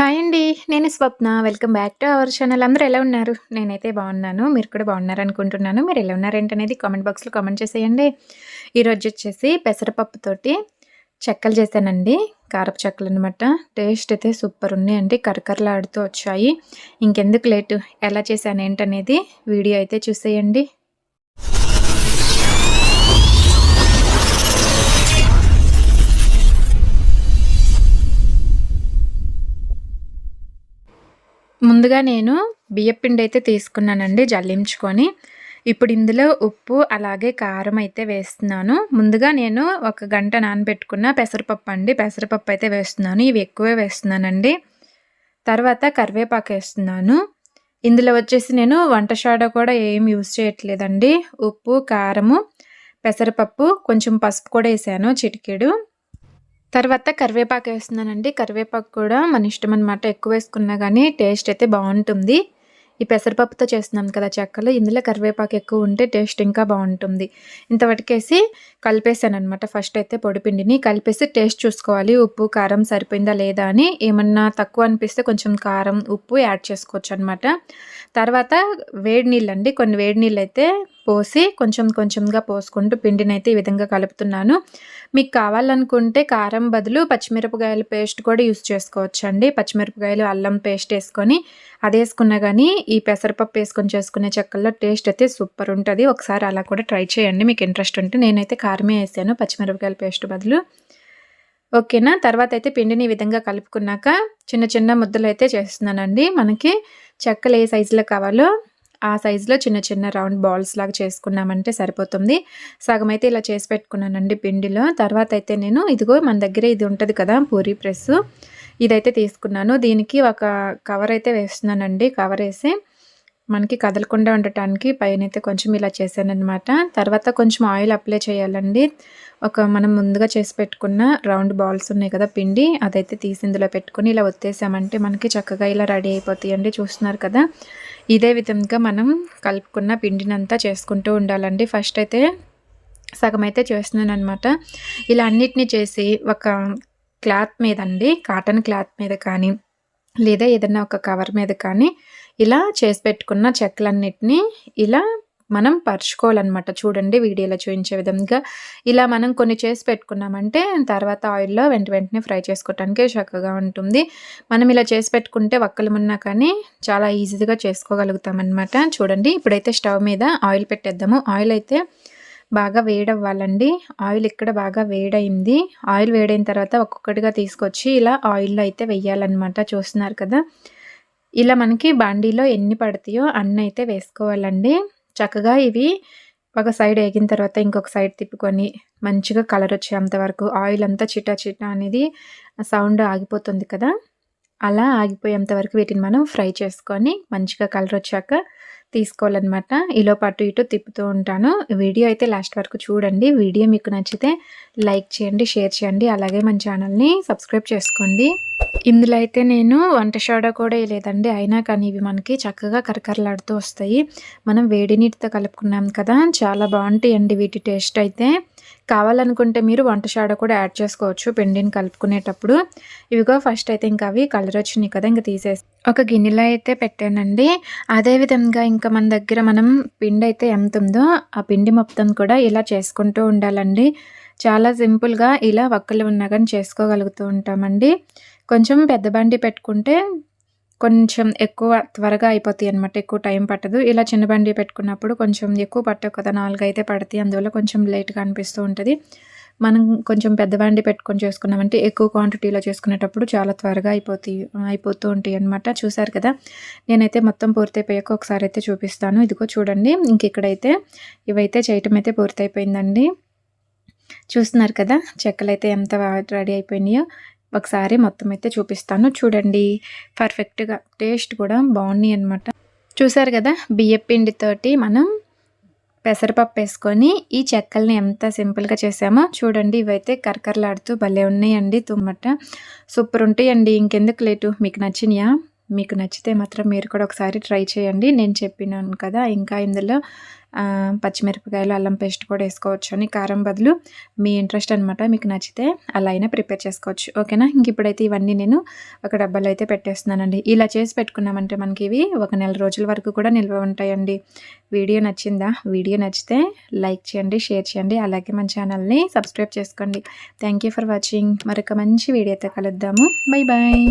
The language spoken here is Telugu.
హాయ్ అండి. నేను Swapna. Welcome back to our channel. అందరూ ఎలా ఉన్నారు? నేనైతే బాగున్నాను. మీరు కూడా బాగున్నారనుకుంటున్నాను. మీరు ఎలా ఉన్నారేంటనేది కామెంట్ బాక్స్‌లో కామెంట్ చేసేయండి. ఈరోజు వచ్చేసి పెసరపప్పుతోటి చెక్కలు చేశానండి. కారపు చెక్కలు అనమాట టేస్ట్ అయితే సూపర్ ఉన్నాయండి. కరకరలాడుతూ వచ్చాయి. ఇంకెందుకు లేటు ఎలా చేశాను ఏంటనేది వీడియో అయితే చూసేయండి. ముందుగా నేను బియ్యపిండి అయితే తీసుకున్నానండి జల్లించుకొని. ఇప్పుడు ఇందులో ఉప్పు అలాగే కారం అయితే వేస్తున్నాను. ముందుగా నేను ఒక గంట నానబెట్టుకున్న పెసరపప్పు అండి పెసరపప్పు అయితే వేస్తున్నాను. ఇవి ఎక్కువే వేస్తున్నానండి. తర్వాత కరివేపాకు వేస్తున్నాను. ఇందులో వచ్చేసి నేను వంట షాడో కూడా ఏం యూజ్ చేయట్లేదండి. ఉప్పు కారము పెసరపప్పు కొంచెం పసుపు కూడా వేసాను చిటికెడు. తర్వాత కరివేపాకు వేస్తున్నానండి. కరివేపాకు కూడా మన ఇష్టం అనమాట ఎక్కువ వేసుకున్నా కానీ టేస్ట్ అయితే బాగుంటుంది. ఈ పెసరపప్పుతో చేస్తున్నాం కదా చెక్కలు. ఇందులో కరివేపాకు ఎక్కువ ఉంటే టేస్ట్ ఇంకా బాగుంటుంది. ఇంతవరకేసి కలిపేసాను అనమాట ఫస్ట్ అయితే పొడిపిండిని కలిపేసి టేస్ట్ చూసుకోవాలి. ఉప్పు కారం సరిపోయిందా లేదా అని. ఏమన్నా తక్కువ అనిపిస్తే కొంచెం కారం ఉప్పు యాడ్ చేసుకోవచ్చు అనమాట తర్వాత వేడి నీళ్ళు అండి కొన్ని వేడి నీళ్ళు అయితే పోసి కొంచెం కొంచెంగా పోసుకుంటూ పిండిని అయితే ఈ విధంగా కలుపుతున్నాను. మీకు కావాలనుకుంటే కారం బదులు పచ్చిమిరపకాయల పేస్ట్ కూడా యూస్ చేసుకోవచ్చు అండి పచ్చిమిరపకాయలు అల్లం పేస్ట్ వేసుకొని అది వేసుకున్నా కానీ ఈ పెసరపప్పు వేసుకొని చేసుకునే చెక్కల్లో టేస్ట్ అయితే సూపర్ ఉంటుంది. ఒకసారి అలా కూడా ట్రై చేయండి. మీకు ఇంట్రెస్ట్ ఉంటే నేనైతే కారమే వేసాను పచ్చిమిరపకాయల పేస్ట్ బదులు. ఓకేనా? తర్వాత అయితే పిండిని ఈ విధంగా కలుపుకున్నాక చిన్న చిన్న ముద్దలు అయితే చేస్తున్నానండి. మనకి చెక్కలు ఏ సైజులో కావాలో ఆ సైజులో చిన్న చిన్న రౌండ్ బాల్స్ లాగా చేసుకున్నామంటే సరిపోతుంది. సగం అయితే ఇలా చేసి పెట్టుకున్నానండి పిండిలో. తర్వాత అయితే నేను ఇదిగో మన దగ్గర ఇది ఉంటుంది కదా పూరి ప్రెస్ ఇదైతే తీసుకున్నాను. దీనికి ఒక కవర్ అయితే వేస్తున్నానండి. కవర్ వేసి మనకి కదలకుండా ఉండటానికి పైన అయితే కొంచెం ఇలా చేశానమాట తర్వాత కొంచెం ఆయిల్ అప్లై చేయాలండి. ఒక మనం ముందుగా చేసి పెట్టుకున్న రౌండ్ బాల్స్ ఉన్నాయి కదా పిండి అదైతే తీసి ఇందులో పెట్టుకుని ఇలా ఒత్తేసామంటే మనకి చక్కగా ఇలా రెడీ అయిపోతాయండి. చూస్తున్నారు కదా? ఇదే విధంగా మనం కలుపుకున్న పిండిని అంతా చేసుకుంటూ ఉండాలండి. ఫస్ట్ అయితే సగం అయితే చేస్తున్నాను అనమాట ఇలా అన్నిటినీ చేసి ఒక క్లాత్ మీద అండి కాటన్ క్లాత్ మీద కానీ లేదా ఏదైనా ఒక కవర్ మీద కానీ ఇలా చేసి పెట్టుకున్న చెక్కలన్నిటినీ ఇలా మనం పరుచుకోవాలన్నమాట. చూడండి వీడియోలో చూపించే విధంగా ఇలా మనం కొన్ని చేసి పెట్టుకున్నామంటే తర్వాత ఆయిల్లో వెంట వెంటనే ఫ్రై చేసుకోవటానికి చక్కగా ఉంటుంది. మనం ఇలా చేసి పెట్టుకుంటే ఒక్కలు ఉన్నా కానీ చాలా ఈజీగా చేసుకోగలుగుతామన్నమాట. చూడండి ఇప్పుడైతే స్టవ్ మీద ఆయిల్ పెట్టేద్దాము. ఆయిల్ అయితే బాగా వేడవ్వాలండి. ఆయిల్ ఇక్కడ బాగా వేడైంది ఆయిల్ వేడైన తర్వాత ఒక్కొక్కటిగా తీసుకొచ్చి ఇలా ఆయిల్లో అయితే వెయ్యాలన్నమాట చూస్తున్నారు కదా? ఇలా మనకి బాండీలో ఎన్ని పడతాయో అన్ని అయితే వేసుకోవాలండి. చక్కగా ఇవి ఒక సైడ్ వేగిన తర్వాత ఇంకొక సైడ్ తిప్పుకొని మంచిగా కలర్ వచ్చేంత వరకు ఆయిల్ అంతా చిటా చిటా అనేది సౌండ్ ఆగిపోతుంది కదా. అలా ఆగిపోయేంత వరకు వీటిని మనం ఫ్రై చేసుకొని మంచిగా కలర్ వచ్చాక తీసుకోవాలన్నమాట. ఈలో పాటు ఇటు తిప్పుతూ ఉంటాను. వీడియో అయితే లాస్ట్ వరకు చూడండి. వీడియో మీకు నచ్చితే లైక్ చేయండి షేర్ చేయండి. అలాగే మన ఛానల్ని సబ్స్క్రైబ్ చేసుకోండి. ఇందులో అయితే నేను వంట సోడా కూడా వేయలేదండి. అయినా కానీ ఇవి మనకి చక్కగా కరకరలాడుతూ వస్తాయి. మనం వేడి నీటితో కలుపుకున్నాం కదా చాలా బాగుంటాయండి వీటి టేస్ట్ అయితే. కావాలనుకుంటే మీరు వంట షాడో కూడా యాడ్ చేసుకోవచ్చు పిండిని కలుపుకునేటప్పుడు. ఇవిగో ఫస్ట్ అయితే ఇంకా అవి కలర్ వచ్చినాయి కదా ఇంకా తీసేసి ఒక గిన్నెలో అయితే పెట్టానండి. అదేవిధంగా ఇంకా మన దగ్గర మనం పిండి అయితే ఎంత ఉందో ఆ పిండి మొత్తం కూడా ఇలా చేసుకుంటూ ఉండాలండి. చాలా సింపుల్గా ఇలా వక్కలు ఉన్నా కానీ చేసుకోగలుగుతూ ఉంటామండి. కొంచెం పెద్ద బండి పెట్టుకుంటే కొంచెం ఎక్కువ త్వరగా అయిపోతాయి అనమాట ఎక్కువ టైం పట్టదు. ఇలా చిన్న బండి పెట్టుకున్నప్పుడు కొంచెం ఎక్కువ పట్టవు కదా నాలుగు అయితే పడతాయి. అందువల్ల కొంచెం లేట్గా అనిపిస్తూ ఉంటుంది. మనం కొంచెం పెద్ద బండి పెట్టుకొని చేసుకున్నామంటే ఎక్కువ క్వాంటిటీలో చేసుకునేటప్పుడు చాలా త్వరగా అయిపోతాయి అయిపోతూ ఉంటాయి అనమాట చూసారు కదా? నేనైతే మొత్తం పూర్తయిపోయాక ఒకసారి అయితే చూపిస్తాను. ఇదిగో చూడండి. ఇంక ఇక్కడైతే ఇవైతే చేయటం అయితే పూర్తయిపోయిందండి. చూస్తున్నారు కదా? చెక్కలు అయితే ఎంత రెడీ అయిపోయినాయో ఒకసారి మొత్తం అయితే చూపిస్తాను. చూడండి. పర్ఫెక్ట్గా టేస్ట్ కూడా బాగున్నాయి అనమాట చూసారు కదా? బియ్యపిండితోటి మనం పెసరపప్పు వేసుకొని ఈ చెక్కల్ని ఎంత సింపుల్గా చేసామో చూడండి. ఇవైతే కరకరలాడుతూ భలే ఉన్నాయండి. తుమ్మట సూపర్ ఉంటాయండి. ఇంకెందుకు లేటు? మీకు నచ్చినాయా? మీకు నచ్చితే మాత్రం మీరు కూడా ఒకసారి ట్రై చేయండి. నేను చెప్పినాను కదా ఇంకా ఇందులో పచ్చిమిరపకాయలు అల్లం పేస్ట్ కూడా వేసుకోవచ్చు అని కారం బదులు మీ ఇంట్రెస్ట్ అనమాట మీకు నచ్చితే అలా అయినా ప్రిపేర్ చేసుకోవచ్చు. ఓకేనా? ఇంక ఇప్పుడైతే ఇవన్నీ నేను ఒక డబ్బాలో అయితే పెట్టేస్తున్నానండి. ఇలా చేసి పెట్టుకున్నామంటే మనకి ఇవి ఒక నెల రోజుల వరకు కూడా నిల్వ ఉంటాయండి. వీడియో నచ్చిందా? వీడియో నచ్చితే లైక్ చేయండి షేర్ చేయండి. అలాగే మన ఛానల్ని సబ్స్క్రైబ్ చేసుకోండి. Thank you for watching. మరొక మంచి వీడియోతో కలుద్దాము. Bye bye